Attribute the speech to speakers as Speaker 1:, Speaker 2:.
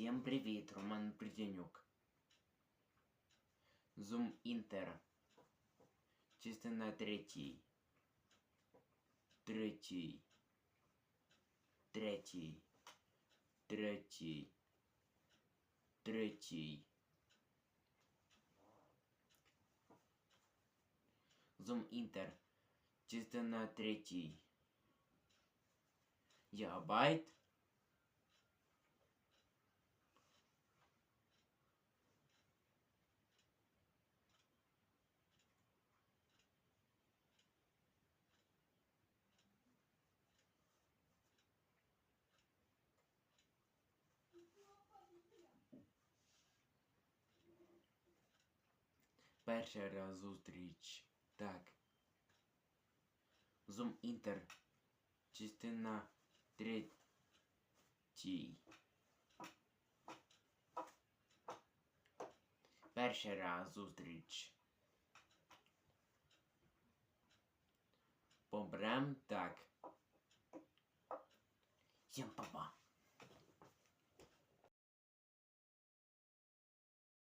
Speaker 1: Всім привіт, Роман Придянюк. Зум Інтер. Частина третій. Третій. Третій. Третій. Третій. Зум Інтер. Частина третій. Гігабайт. Перший раз зустріч. Так. Зум Інтер. Частина третій. Перший раз зустріч. Побрем так. Всім па-па.